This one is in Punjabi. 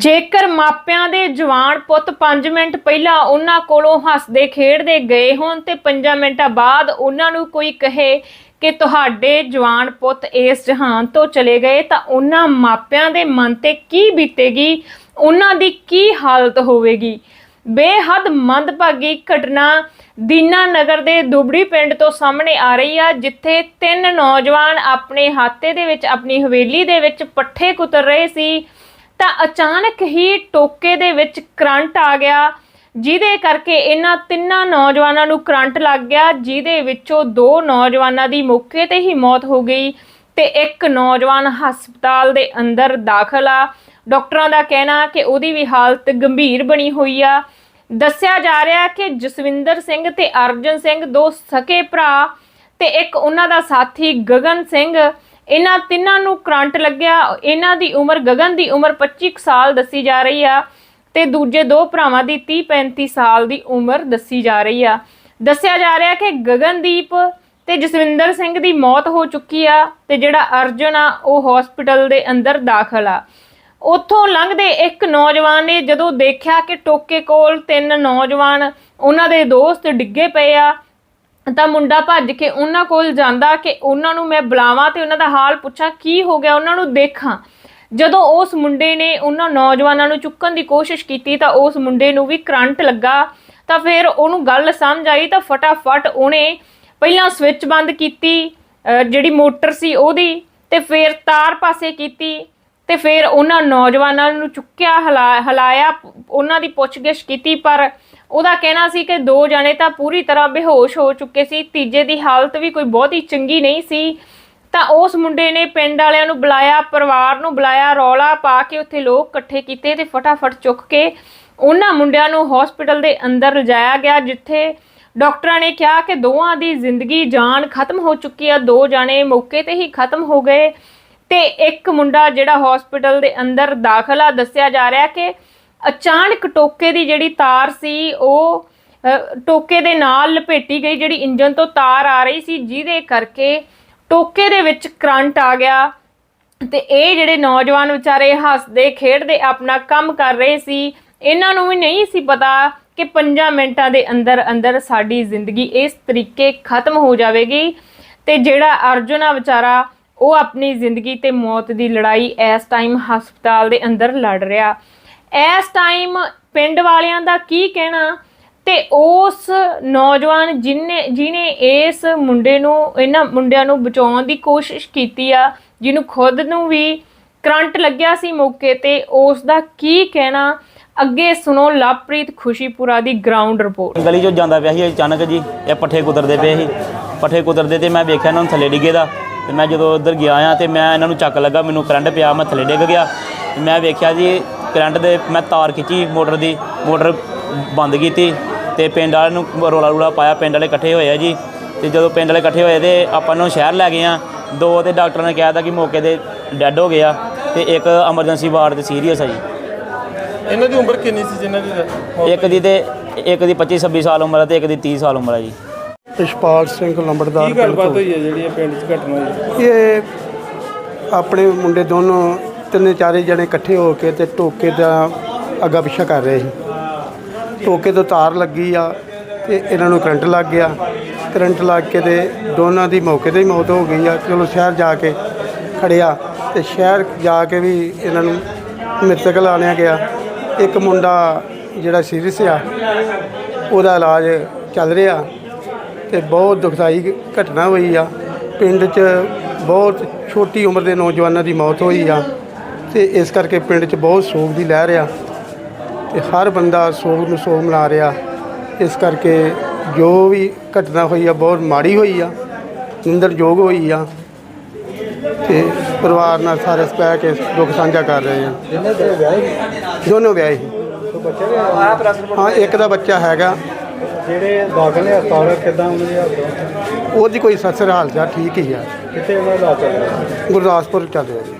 ਜੇਕਰ ਮਾਪਿਆਂ ਦੇ ਜਵਾਨ ਪੁੱਤ 5 ਮਿੰਟ ਪਹਿਲਾਂ ਉਹਨਾਂ ਕੋਲੋਂ ਹੱਸਦੇ ਖੇਡਦੇ ਗਏ ਹੋਣ ਤੇ 5 ਮਿੰਟਾਂ ਬਾਅਦ ਉਹਨਾਂ ਨੂੰ ਕੋਈ ਕਹੇ ਕਿ ਤੁਹਾਡੇ ਜਵਾਨ ਪੁੱਤ ਇਸ ਜਹਾਨ ਤੋਂ ਚਲੇ ਗਏ ਤਾਂ ਉਹਨਾਂ ਮਾਪਿਆਂ ਦੇ ਮਨ ਤੇ ਕੀ ਬੀਤੇਗੀ? ਉਹਨਾਂ ਦੀ ਕੀ ਹਾਲਤ ਹੋਵੇਗੀ? ਬੇਹੱਦ ਮੰਦਭਾਗੀ ਘਟਨਾ ਦੀਨਾ ਨਗਰ ਦੇ ਦੁਬੜੀ ਪਿੰਡ ਤੋਂ ਸਾਹਮਣੇ ਆ ਰਹੀ ਆ, ਜਿੱਥੇ ਤਿੰਨ ਨੌਜਵਾਨ ਆਪਣੇ ਹਾਤੇ ਦੇ ਵਿੱਚ, ਆਪਣੀ ਹਵੇਲੀ ਦੇ ਵਿੱਚ ਪੱਠੇ ਕੁਤਰ ਰਹੇ ਸੀ। ਤਾਂ ਅਚਾਨਕ ਹੀ ਟੋਕੇ ਦੇ ਵਿੱਚ ਕਰੰਟ ਆ ਗਿਆ, ਜਿਹਦੇ ਕਰਕੇ ਇਹਨਾਂ ਤਿੰਨਾਂ ਨੌਜਵਾਨਾਂ ਨੂੰ ਕਰੰਟ ਲੱਗ ਗਿਆ, ਜਿਹਦੇ ਵਿੱਚੋਂ ਦੋ ਨੌਜਵਾਨਾਂ ਦੀ ਮੌਕੇ ਤੇ ਹੀ ਮੌਤ ਹੋ ਗਈ ਤੇ ਇੱਕ ਨੌਜਵਾਨ ਹਸਪਤਾਲ ਦੇ ਅੰਦਰ ਦਾਖਲ ਆ। ਡਾਕਟਰਾਂ ਦਾ ਕਹਿਣਾ ਕਿ ਉਹਦੀ ਵੀ ਹਾਲਤ ਗੰਭੀਰ ਬਣੀ ਹੋਈ ਆ। ਦੱਸਿਆ ਜਾ ਰਿਹਾ ਕਿ ਜਸਵਿੰਦਰ ਸਿੰਘ ਤੇ ਅਰਜਨ ਸਿੰਘ ਦੋ ਸਕੇ ਭਰਾ ਤੇ ਇੱਕ ਉਹਨਾਂ ਦਾ ਸਾਥੀ ਗਗਨ ਸਿੰਘ ਇਹਨਾਂ ਤਿੰਨਾਂ ਨੂੰ ਕਰੰਟ ਲੱਗਿਆ। ਇਹਨਾਂ ਦੀ ਉਮਰ ਗਗਨ ਦੀ ਉਮਰ 25 ਕੁ ਸਾਲ ਦੱਸੀ ਜਾ ਰਹੀ ਆ ਤੇ ਦੂਜੇ ਦੋ ਭਰਾਵਾਂ ਦੀ 30 35 ਸਾਲ ਦੀ ਉਮਰ ਦੱਸੀ ਜਾ ਰਹੀ ਆ। ਦੱਸਿਆ ਜਾ ਰਿਹਾ ਕਿ ਗਗਨਦੀਪ ਤੇ ਜਸਵਿੰਦਰ ਸਿੰਘ ਦੀ ਮੌਤ ਹੋ ਚੁੱਕੀ ਆ ਤੇ ਜਿਹੜਾ ਅਰਜਨ ਆ ਉਹ ਹਸਪੀਟਲ ਦੇ ਅੰਦਰ ਦਾਖਲ ਆ। ਉੱਥੋਂ ਲੰਘਦੇ ਇੱਕ ਨੌਜਵਾਨ ਨੇ ਜਦੋਂ ਦੇਖਿਆ ਕਿ ਟੋਕੇ ਕੋਲ ਤਿੰਨ ਨੌਜਵਾਨ, ਉਹਨਾਂ ਦੇ ਦੋਸਤ ਡਿੱਗੇ ਪਏ ਆ ਤਾਂ ਮੁੰਡਾ ਭੱਜ ਕੇ ਉਹਨਾਂ ਕੋਲ ਜਾਂਦਾ ਕਿ ਉਹਨਾਂ ਨੂੰ ਮੈਂ ਬੁਲਾਵਾਂ ਤੇ ਉਹਨਾਂ ਦਾ ਹਾਲ ਪੁੱਛਾਂ, ਕੀ ਹੋ ਗਿਆ, ਉਹਨਾਂ ਨੂੰ ਦੇਖਾਂ। ਜਦੋਂ ਉਸ ਮੁੰਡੇ ਨੇ ਉਹਨਾਂ ਨੌਜਵਾਨਾਂ ਨੂੰ ਚੁੱਕਣ ਦੀ ਕੋਸ਼ਿਸ਼ ਕੀਤੀ ਤਾਂ ਉਸ ਮੁੰਡੇ ਨੂੰ ਵੀ ਕਰੰਟ ਲੱਗਾ। ਤਾਂ ਫਿਰ ਉਹਨੂੰ ਗੱਲ ਸਮਝ ਆਈ ਤਾਂ ਫਟਾਫਟ ਉਹਨੇ ਪਹਿਲਾਂ ਸਵਿੱਚ ਬੰਦ ਕੀਤੀ ਜਿਹੜੀ ਮੋਟਰ ਸੀ ਉਹਦੀ, ਤੇ ਫਿਰ ਤਾਰ ਪਾਸੇ ਕੀਤੀ, ਤੇ ਫਿਰ ਉਹਨਾਂ ਨੌਜਵਾਨਾਂ ਨੂੰ ਚੁੱਕਿਆ, ਹਿਲਾ- ਹਿਲਾਇਆ, ਉਹਨਾਂ ਦੀ ਪੁੱਛਗਿੱਛ ਕੀਤੀ, ਪਰ ਉਹਦਾ ਕਹਿਣਾ ਸੀ ਕਿ ਦੋ ਜਣੇ ਤਾਂ ਪੂਰੀ ਤਰ੍ਹਾਂ ਬੇਹੋਸ਼ ਹੋ ਚੁੱਕੇ ਸੀ, ਤੀਜੇ ਦੀ ਹਾਲਤ ਵੀ ਕੋਈ ਬਹੁਤੀ ਚੰਗੀ ਨਹੀਂ ਸੀ। ਤਾਂ ਉਸ ਮੁੰਡੇ ਨੇ ਪਿੰਡ ਵਾਲਿਆਂ ਨੂੰ ਬੁਲਾਇਆ, ਪਰਿਵਾਰ ਨੂੰ ਬੁਲਾਇਆ, ਰੌਲਾ ਪਾ ਕੇ ਉੱਥੇ ਲੋਕ ਇਕੱਠੇ ਕੀਤੇ ਤੇ ਫਟਾਫਟ ਚੁੱਕ ਕੇ ਉਹਨਾਂ ਮੁੰਡਿਆਂ ਨੂੰ ਹਸਪੀਟਲ ਦੇ ਅੰਦਰ ਲਿਜਾਇਆ ਗਿਆ, ਜਿੱਥੇ ਡਾਕਟਰਾਂ ਨੇ ਕਿਹਾ ਕਿ ਦੋਵਾਂ ਦੀ ਜ਼ਿੰਦਗੀ ਜਾਨ ਖਤਮ ਹੋ ਚੁੱਕੀ ਆ, ਦੋ ਜਾਣੇ ਮੌਕੇ ਤੇ ਹੀ ਖਤਮ ਹੋ ਗਏ। ਤੇ ਇੱਕ ਮੁੰਡਾ ਜਿਹੜਾ ਹਸਪੀਟਲ ਦੇ ਅੰਦਰ ਦਾਖਲ ਆ ਦੱਸਿਆ ਜਾ ਰਿਹਾ ਕਿ ਅਚਾਨਕ ਟੋਕੇ ਦੀ ਜਿਹੜੀ ਤਾਰ ਸੀ, ਉਹ ਟੋਕੇ ਦੇ ਨਾਲ ਲਪੇਟੀ ਗਈ, ਜਿਹੜੀ ਇੰਜਨ ਤੋਂ ਤਾਰ ਆ ਰਹੀ ਸੀ, ਜਿਹਦੇ ਕਰਕੇ ਟੋਕੇ ਦੇ ਵਿੱਚ ਕਰੰਟ ਆ ਗਿਆ। ਤੇ ਇਹ ਜਿਹੜੇ ਨੌਜਵਾਨ ਵਿਚਾਰੇ ਹੱਸਦੇ, ਖੇਡਦੇ, ਆਪਣਾ ਕੰਮ ਕਰ ਰਹੇ ਸੀ, ਇਹਨਾਂ ਨੂੰ ਵੀ ਨਹੀਂ ਸੀ ਪਤਾ ਕਿ 5 ਮਿੰਟਾਂ ਦੇ ਅੰਦਰ ਅੰਦਰ ਸਾਡੀ ਜ਼ਿੰਦਗੀ ਇਸ ਤਰੀਕੇ ਖਤਮ ਹੋ ਜਾਵੇਗੀ। ਤੇ ਜਿਹੜਾ ਅਰਜੁਨ ਆ ਵਿਚਾਰਾ, ਉਹ ਆਪਣੀ ਜ਼ਿੰਦਗੀ ਤੇ ਮੌਤ ਦੀ ਲੜਾਈ ਇਸ ਟਾਈਮ ਹਸਪਤਾਲ ਦੇ ਅੰਦਰ ਲੜ ਰਿਹਾ। ਇਸ ਟਾਈਮ ਪਿੰਡ ਵਾਲਿਆਂ ਦਾ ਕੀ ਕਹਿਣਾ ਤੇ ਉਸ ਨੌਜਵਾਨ ਜਿਨੇ ਜਿਨੇ ਇਸ ਮੁੰਡੇ ਨੂੰ, ਇਹਨਾਂ ਮੁੰਡਿਆਂ ਨੂੰ ਬਚਾਉਣ ਦੀ ਕੋਸ਼ਿਸ਼ ਕੀਤੀ ਆ, ਜਿਹਨੂੰ ਖੁਦ ਨੂੰ ਵੀ ਕਰੰਟ ਲੱਗਿਆ ਸੀ ਮੌਕੇ ਤੇ, ਉਸ ਦਾ ਕੀ ਕਹਿਣਾ? ਅੱਗੇ ਸੁਣੋ ਲਵਪ੍ਰੀਤ ਖੁਸ਼ੀਪੁਰਾ ਦੀ ਗਰਾਊਂਡ ਰਿਪੋਰਟ ਗਲੀ ਚੋਂ ਜਾਂਦਾ ਪਿਆ ਸੀ ਅਚਾਨਕ ਜੀ, ਇਹ ਪੱਠੇ ਕੁਦਰਦੇ ਪਏ ਸੀ। ਪੱਠੇ ਕੁਦਰਦੇ ਤੇ ਮੈਂ ਵੇਖਿਆ ਇਹਨਾਂ ਨੂੰ ਥੱਲੇ ਡਿੱਗੇ ਦਾ। ਤੇ ਮੈਂ ਜਦੋਂ ਉਧਰ ਗਿਆ ਆ ਤੇ ਮੈਂ ਇਹਨਾਂ ਨੂੰ ਚੱਕ ਲੱਗਾ, ਮੈਨੂੰ ਕਰੰਟ ਪਿਆ, ਮੈਂ ਥੱਲੇ ਡਿੱਗ ਗਿਆ। ਮੈਂ ਵੇਖਿਆ ਜੀ ਕਰੰਟ ਦੇ ਮੈਂ ਤਾਰ ਖਿੱਚੀ ਮੋਟਰ ਦੀ ਮੋਟਰ ਬੰਦ ਕੀਤੀ ਤੇ ਪਿੰਡ ਵਾਲਿਆਂ ਨੂੰ ਰੋਲਾ ਰੂਲਾ ਪਾਇਆ ਪਿੰਡ ਵਾਲੇ ਇਕੱਠੇ ਹੋਏ ਆ ਜੀ। ਤੇ ਜਦੋਂ ਪਿੰਡ ਵਾਲੇ ਇਕੱਠੇ ਹੋਏ ਤੇ ਆਪਾਂ ਨੂੰ ਸ਼ਹਿਰ ਲੈ ਗਏ ਆ। ਦੋ ਤੇ ਡਾਕਟਰ ਨੇ ਕਿਹਾ ਤਾਂ ਕਿ ਮੌਕੇ ਤੇ ਡੈੱਡ ਹੋ ਗਿਆ ਤੇ ਇੱਕ ਐਮਰਜੈਂਸੀ ਵਾਰਡ ਤੇ ਸੀਰੀਅਸ ਆ ਜੀ। ਇਹਨਾਂ ਦੀ ਉਮਰ ਕਿੰਨੀ ਸੀ ਜਿਨ੍ਹਾਂ ਦੀ ਇੱਕ ਦੀ ਤੇ ਇੱਕ ਦੀ 25 26 ਸਾਲ ਉਮਰ ਹੈ ਤੇ ਇੱਕ ਦੀ 30 ਸਾਲ ਉਮਰ ਹੈ ਜੀ। ਇਸ਼ਪਾਲ ਸਿੰਘ ਲੰਬੜਦਾਰ ਕੀ ਗੱਲਬਾਤ। ਹੋਈ ਹੈ ਜਿਹੜੀ ਇਹ ਪਿੰਡ 'ਚ ਘਟਨਾ ਹੋਈ? ਇਹ ਆਪਣੇ ਮੁੰਡੇ ਦੋਨੋਂ ਤਿੰਨੇ ਚਾਰੇ ਜਣੇ ਇਕੱਠੇ ਹੋ ਕੇ ਤੇ ਟੋਕੇ ਦਾ ਅੱਗਾ ਪਿੱਛਾ ਕਰ ਰਹੇ ਸੀ। ਟੋਕੇ ਤੋਂ ਤਾਰ ਲੱਗੀ ਆ ਤੇ ਇਹਨਾਂ ਨੂੰ ਕਰੰਟ ਲੱਗ ਗਿਆ। ਕਰੰਟ ਲੱਗ ਕੇ ਤੇ ਦੋਨਾਂ ਦੀ ਮੌਕੇ ਤੇ ਹੀ ਮੌਤ ਹੋ ਗਈ ਆ। ਚਲੋ ਸ਼ਹਿਰ ਜਾ ਕੇ ਖੜਿਆ ਤੇ ਸ਼ਹਿਰ ਜਾ ਕੇ ਵੀ ਇਹਨਾਂ ਨੂੰ ਮ੍ਰਿਤਕ ਲਾਣਿਆ ਗਿਆ। ਇੱਕ ਮੁੰਡਾ ਜਿਹੜਾ ਸੀਰੀਅਸ ਆ, ਉਹਦਾ ਇਲਾਜ ਚੱਲ ਰਿਹਾ ਤੇ ਬਹੁਤ ਦੁਖਦਾਈ ਘਟਨਾ ਹੋਈ ਆ। ਪਿੰਡ 'ਚ ਬਹੁਤ ਛੋਟੀ ਉਮਰ ਦੇ ਨੌਜਵਾਨਾਂ ਦੀ ਮੌਤ ਹੋਈ ਆ। ਤੇ ਇਸ ਕਰਕੇ ਪਿੰਡ 'ਚ ਬਹੁਤ ਸੋਗ ਦੀ ਲਹਿਰ ਆ ਤੇ ਹਰ ਬੰਦਾ ਸੋਗ ਨੂੰ ਸੋਗ ਮਨਾ ਰਿਹਾ। ਇਸ ਕਰਕੇ ਜੋ ਵੀ ਘਟਨਾ ਹੋਈ ਆ ਬਹੁਤ ਮਾੜੀ ਹੋਈ ਆ ਨਿੰਦਰਯੋਗ ਹੋਈ ਆ ਤੇ ਪਰਿਵਾਰ ਨਾਲ ਸਾਰੇ ਬਹਿ ਕੇ ਦੁੱਖ ਸਾਂਝਾ ਕਰ ਰਹੇ ਆ। ਦੋਨੋਂ ਵਿਆਹੇ ਸੀ। ਹਾਂ ਇੱਕ ਦਾ ਬੱਚਾ ਹੈਗਾ। ਜਿਹੜੇ ਦਾਖਲ ਨੇ ਹਸਪਤਾਲ ਕਿਦਾਂ ਉਹਨਾਂ ਦੀ ਹਾਲਤ ਉਹਦੀ ਕੋਈ ਸਸਰ ਹਾਲ ਚਾਲ ਠੀਕ ਹੀ ਆ। ਕਿੱਥੇ ਉਹਨਾਂ ਦਾ ਚੱਲ? ਰਿਹਾ ਗੁਰਦਾਸਪੁਰ ਚੱਲ ਰਿਹਾ ਜੀ।